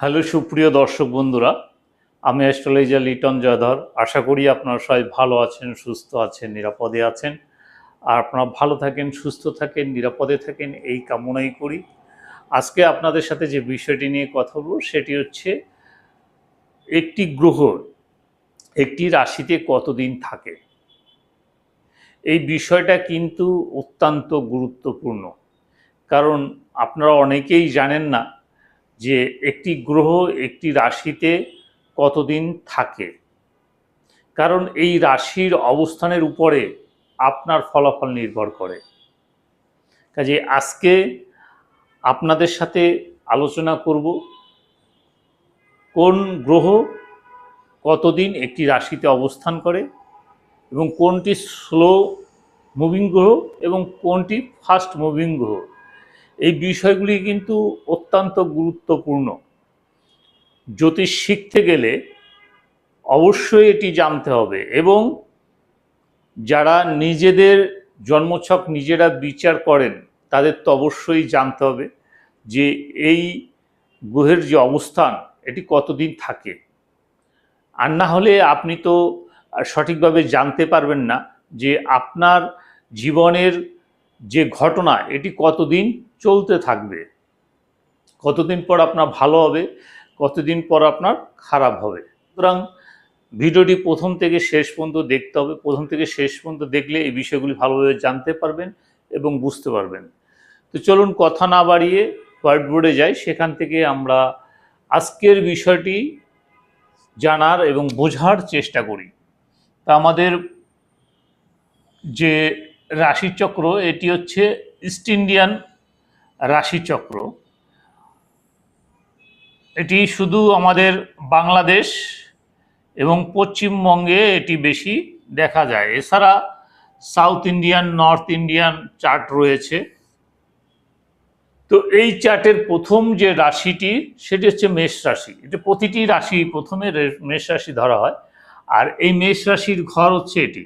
Hello সুপ্রিয় দর্শক বন্ধুরা, আমি অ্যাস্ট্রোলজার লিটন জয়ধর। আশা করি আপনারা সবাই ভালো আছেন, সুস্থ আছেন, নিরাপদে আছেন। আর আপনারা ভালো থাকেন, সুস্থ থাকেন, নিরাপদে থাকেন, এই কামনাই করি। আজকে আপনাদের সাথে যে বিষয়টি নিয়ে কথা বলব, সেটি হচ্ছে একটি গ্রহ, একটি রাশিতে কতদিন থাকে? এই বিষয়টা কিন্তু অত্যন্ত গুরুত্বপূর্ণ। কারণ আপনারা অনেকেই জানেন না যে একটি গ্রহ একটি রাশিতে কতদিন থাকে। কারণ এই রাশির অবস্থানের উপরে আপনার ফলাফল নির্ভর করে। কাজে আজকে আপনাদের সাথে আলোচনা করব, কোন গ্রহ কতদিন একটি রাশিতে অবস্থান করে এবং কোনটি স্লো মুভিং গ্রহ এবং কোনটি ফাস্ট মুভিং গ্রহ। এই বিষয়গুলি কিন্তু অত্যন্ত গুরুত্বপূর্ণ। জ্যোতিষ শিখতে গেলে অবশ্যই এটি জানতে হবে এবং যারা নিজেদের জন্মছক নিজেরা বিচার করেন, তাদের তো অবশ্যই জানতে হবে যে এই গ্রহের যে অবস্থান, এটি কতদিন থাকে। আর না হলে আপনি তো সঠিকভাবে জানতে পারবেন না যে আপনার জীবনের যে ঘটনা, এটি কতদিন চলতে থাকবে। কতদিন পর আপনার ভালো হবে, কতদিন পর আপনার খারাপ হবে। সুতরাং ভিডিওটি প্রথম থেকে শেষ পর্যন্ত দেখতে হবে। প্রথম থেকে শেষ পর্যন্ত দেখলে এই বিষয়গুলি ভালোভাবে জানতে পারবেন এবং বুঝতে পারবেন। তো চলুন কথা না বাড়িয়ে হোয়াইট বোর্ডে যাই। সেখান থেকে আমরা আজকের বিষয়টি জানার এবং বোঝার চেষ্টা করি। তা আমাদের যে রাশিচক্র, এটি হচ্ছে ইস্ট ইন্ডিয়ান রাশিচক্র। এটি শুধু আমাদের বাংলাদেশ এবং পশ্চিমবঙ্গে এটি বেশি দেখা যায়। এছাড়া south Indian north Indian chart রয়েছে। তো এই চার্টের প্রথম যে রাশিটি, সেটি হচ্ছে মেষ রাশি। এটা প্রতিটি রাশি প্রথমে মেষ রাশি ধরা হয়। আর এই মেষ রাশির ঘর হচ্ছে এটি।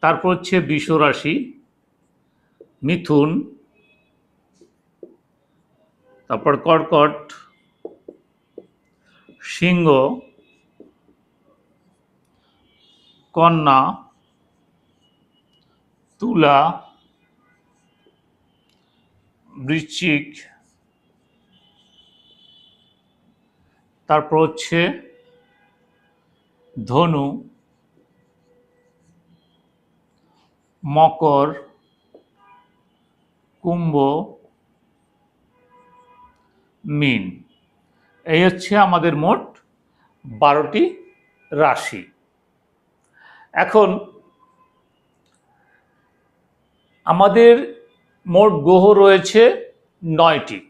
তারপর হচ্ছে বৃষ রাশি, মিথুন তারপর কর্কট সিংহ কন্যা তুলা বৃশ্চিক তারপর হচ্ছে ধনু মকর কুম্ভ মিন এই হচ্ছে আমাদের মোট বারোটি রাশি। এখন আমাদের মোট গ্রহ রয়েছে নয়টি।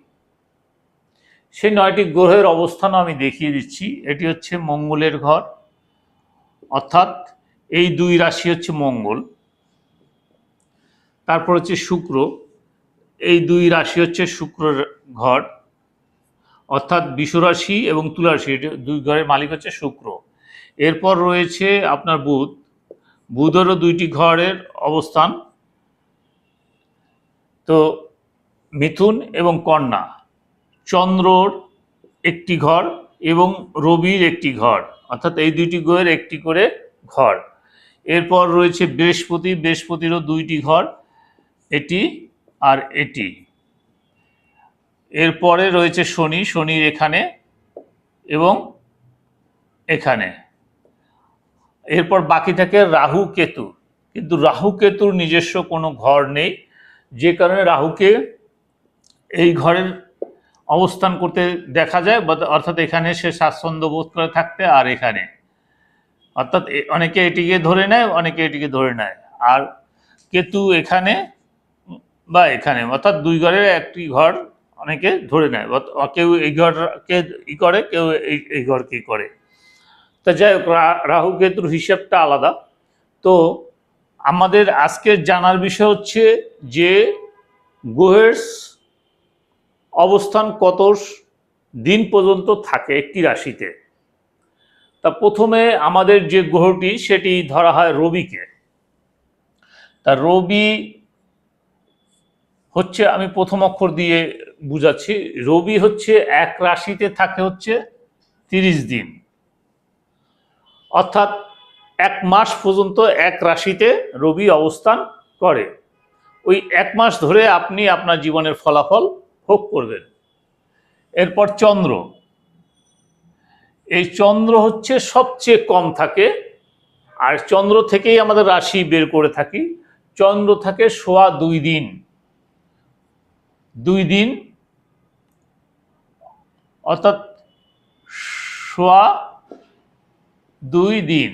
সেই নয়টি গ্রহের অবস্থান আমি দেখিয়ে দিচ্ছি। এটি হচ্ছে মঙ্গলের ঘর, অর্থাৎ এই দুই রাশি হচ্ছে মঙ্গল। তারপর হচ্ছে শুক্র, এই দুই রাশি হচ্ছে শুক্রর ঘর। অর্থাৎ বিশ্বরাশি এবং তুলারাশি, এটা দুই ঘরের মালিক হচ্ছে শুক্র। এরপর রয়েছে আপনার বুধ। বুধেরও দুইটি ঘরের অবস্থান। তো মিথুন এবং কন্যা, চন্দ্রর একটি ঘর এবং রবির একটি ঘর, অর্থাৎ এই দুইটি গ্রহের একটি করে ঘর। এরপর রয়েছে বৃহস্পতি। বৃহস্পতিরও দুইটি ঘর, এটি আর এটি। এরপরে রয়েছে শনি, শনির এখানে এবং এখানে। এরপর বাকি থাকে রাহু কেতু। কিন্তু রাহু কেতুর নিজস্ব কোনো ঘর নেই। যে কারণে রাহুকে এই ঘরের অবস্থান করতে দেখা যায় অর্থাৎ এখানে সে স্বাচ্ছন্দ্য বোধ করে থাকতে আর এখানে। অর্থাৎ অনেকে এটিকে ধরে নেয়, অনেকে এটিকে ধরে নেয়। আর কেতু এখানে বা এখানে। অর্থাৎ দুই ঘরের একটি ঘর অনেকে ধরে নেয় অত- কেউ এই ঘরকে ই করে, কেউ এই এই ঘরকে করে। তা যাই হোক রাহু কেতুর হিসাবটা আলাদা। তো আমাদের আজকের জানার বিষয় হচ্ছে যে গ্রহের অবস্থান কত দিন পর্যন্ত থাকে একটি রাশিতে। তা প্রথমে আমাদের যে গ্রহটি, সেটি ধরা হয় রবিকে। তা রবি হচ্ছে, আমি প্রথম অক্ষর দিয়ে বুঝাচ্ছি, রবি হচ্ছে এক রাশিতে থাকে হচ্ছে তিরিশ দিন। অর্থাৎ এক মাস পর্যন্ত এক রাশিতে রবি অবস্থান করে। ওই এক মাস ধরে আপনি আপনার জীবনের ফলাফল ভোগ করবেন। এরপর চন্দ্র। এই চন্দ্র হচ্ছে সবচেয়ে কম থাকে। আর চন্দ্র থেকেই আমাদের রাশি বের করে থাকি। চন্দ্র থাকে সোয়া দুই দিন। দুই দিন অর্থাৎ সোয়া দুই দিন।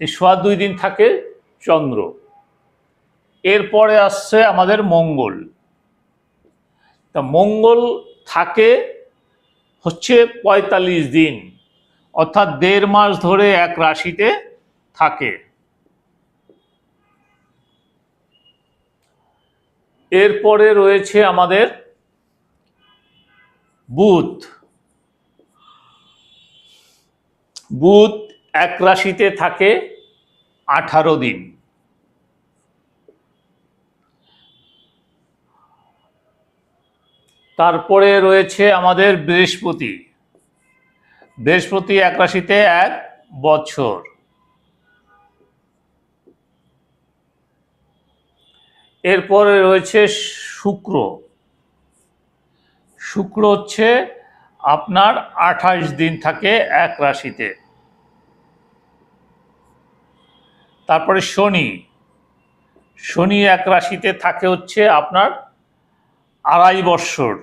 এই সোয়া দুই দিন থাকে চন্দ্র। এরপরে আসছে আমাদের মঙ্গল। তা মঙ্গল থাকে হচ্ছে পঁয়তাল্লিশ দিন, অর্থাৎ দেড় মাস ধরে এক রাশিতে থাকে। এরপরে রয়েছে আমাদের বুধ। বুধ এক রাশিতে থাকে আঠারো দিন। তারপরে রয়েছে আমাদের বৃহস্পতি। বৃহস্পতি এক রাশিতে এক বছর। এরপরে রয়েছে শুক্র। শুক্র হচ্ছে আপনার আঠাশ দিন থাকে এক রাশিতে। তারপরে শনি। শনি এক রাশিতে থাকে হচ্ছে আপনার আড়াই বৎসর।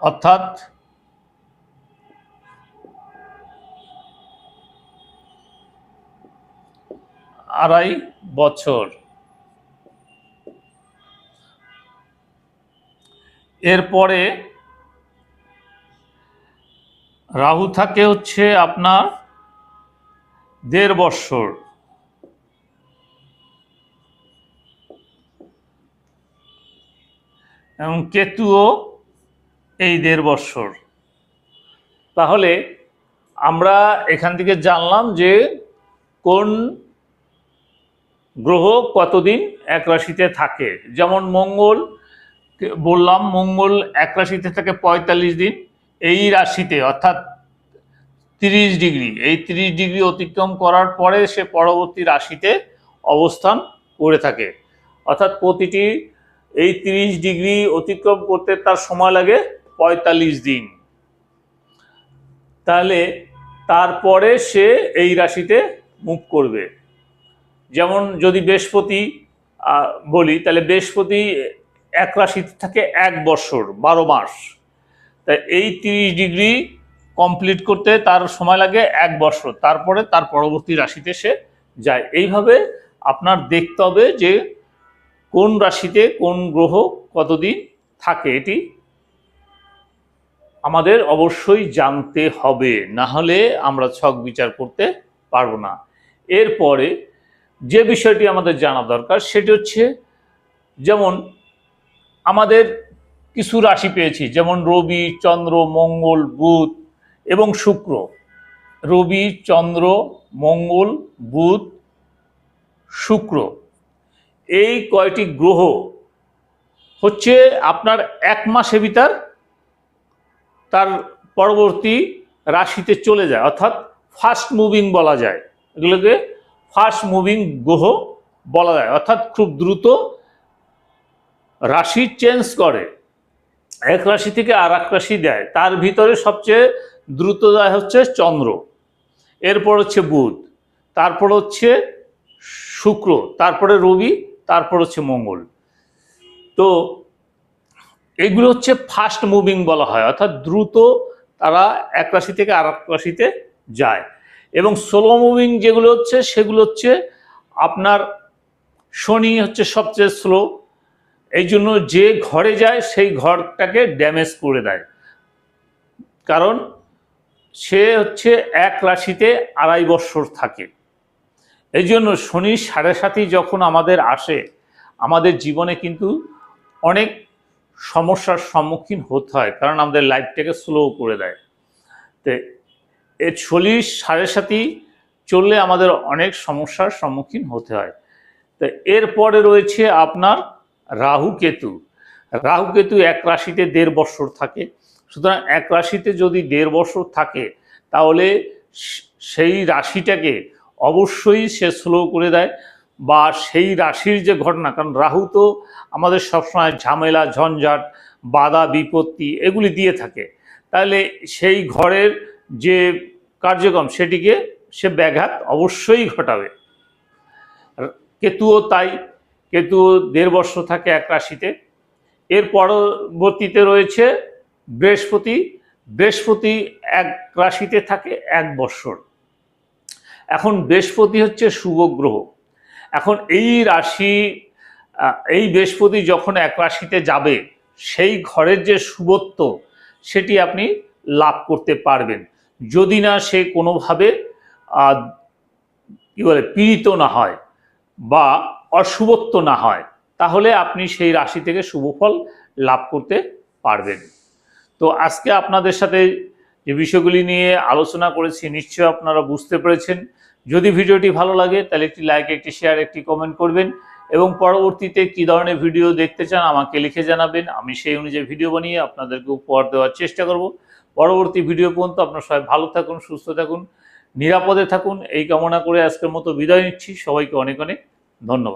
অর্থাৎ আড়াই বছর এরপরে রাহু থাকে হচ্ছে আপনার দেড় বৎসর। এবং কেতুও এই দেড় বৎসর। তাহলে আমরা এখান থেকে জানলাম যে কোন গ্রহ কতদিন এক রাশিতে থাকে। যেমন মঙ্গল বললাম, মঙ্গল এক রাশিতে থাকে পঁয়তাল্লিশ দিন, এই রাশিতে, অর্থাৎ তিরিশ ডিগ্রি, এই তিরিশ ডিগ্রি অতিক্রম করার পরে সে পরবর্তী রাশিতে অবস্থান করে থাকে। অর্থাৎ প্রতিটি এই তিরিশ ডিগ্রি অতিক্রম করতে তার সময় লাগে পঁয়তাল্লিশ দিন। তাহলে তারপরে সে এই রাশিতে মুখ করবে। যেমন যদি বৃহস্পতি বলি, তাহলে বৃহস্পতি এক রাশিতে থাকে এক বছর, বারো মাস। তাই এই তিরিশ ডিগ্রি কমপ্লিট করতে তার সময় লাগে এক বছর, তারপরে তার পরবর্তী রাশিতে সে যায়। এইভাবে আপনার দেখতে হবে যে কোন রাশিতে কোন গ্রহ কতদিন থাকে, এটি আমাদের অবশ্যই জানতে হবে। না হলে আমরা ছক বিচার করতে পারব না। এরপরে যে বিষয়টি আমাদের জানা দরকার, সেটি হচ্ছে যেমন আমাদের কিছু রাশি পেয়েছি, যেমন রবি, চন্দ্র, মঙ্গল, বুধ এবং শুক্র। রবি, চন্দ্র, মঙ্গল, বুধ, শুক্র। এই কয়টি গ্রহ হচ্ছে আপনার এক মাসের ভিতর তার পরবর্তী রাশিতে চলে যায়, অর্থাৎ ফাস্ট মুভিং বলা যায়। এগুলোকে ফাস্ট মুভিং গ্রহ বলা যায়, অর্থাৎ খুব দ্রুত রাশি চেঞ্জ করে। এক রাশি থেকে আর এক রাশি দেয়। তার ভিতরে সবচেয়ে দ্রুত যায় হচ্ছে চন্দ্র। এরপর হচ্ছে বুধ। তারপর হচ্ছে শুক্র। তারপরে রবি। তারপর হচ্ছে মঙ্গল। তো এগুলো হচ্ছে ফাস্ট মুভিং বলা হয়। অর্থাৎ দ্রুত তারা এক রাশি থেকে আর এক রাশিতে যায়। এবং স্লো মুভিং যেগুলো হচ্ছে, সেগুলো হচ্ছে আপনার শনি হচ্ছে সবচেয়ে স্লো এই জন্য যে ঘরে যায়, সেই ঘরটাকে ড্যামেজ করে দেয়। কারণ সে হচ্ছে এক রাশিতে আড়াই বৎসর থাকে। এই জন্য শনি সাড়ে সাতই যখন আমাদের আসে, আমাদের জীবনে কিন্তু অনেক সমস্যার সম্মুখীন হতে হয়, কারণ আমাদের লাইফটাকে স্লো করে দেয়। তো এর চল্লিশ সাড়ে সাতই চললে আমাদের অনেক সমস্যার সম্মুখীন হতে হয়। তো এরপরে রয়েছে আপনার রাহু কেতু। রাহু কেতু এক রাশিতে দেড় বছর থাকে। সুতরাং এক রাশিতে যদি দেড় বছর থাকে, তাহলে সেই রাশিটাকে অবশ্যই সে স্লো করে দেয় বা সেই রাশির যে ঘটনা, কারণ রাহু তো আমাদের সবসময় ঝামেলা, ঝঞ্ঝাট, বাধা, বিপত্তি এগুলি দিয়ে থাকে। তাহলে সেই ঘরের যে কার্যক্রম, সেটিকে সে ব্যাঘাত অবশ্যই ঘটাবে। কেতুও তাই। কেতু দেড় বছর থাকে এক রাশিতে। এর পরবর্তীতে রয়েছে বৃহস্পতি। বৃহস্পতি এক রাশিতে থাকে এক বৎসর। এখন বৃহস্পতি হচ্ছে শুভ গ্রহ। এখন এই রাশি, এই বৃহস্পতি যখন এক রাশিতে যাবে, সেই ঘরের যে শুভত্ব, সেটি আপনি লাভ করতে পারবেন। যদি না সে কোনোভাবে কি বলে, পীড়িত না হয় বা অশুভত্ব না হয়, তাহলে আপনি সেই রাশি থেকে শুভফল লাভ করতে পারবেন। তো আজকে আপনাদের সাথে যে বিষয়গুলি নিয়ে আলোচনা করেছি নিশ্চয় আপনারা বুঝতে পেরেছেন। যদি ভিডিওটি ভালো লাগে, তাহলে একটি লাইক একটি শেয়ার একটি কমেন্ট করবেন এবং পরবর্তীতে কী ধরনের ভিডিও দেখতে চান আমাকে লিখে জানাবেন। আমি সেই অনুযায়ী ভিডিও বানিয়ে আপনাদেরকে উপহার দেওয়ার চেষ্টা করব। পরবর্তী ভিডিও পর্যন্ত আপনার সবাই ভালো থাকুন, সুস্থ থাকুন, নিরাপদে থাকুন। এই কামনা করে আজকের মতো বিদায় নিচ্ছি। সবাইকে অনেক অনেক ধন্যবাদ।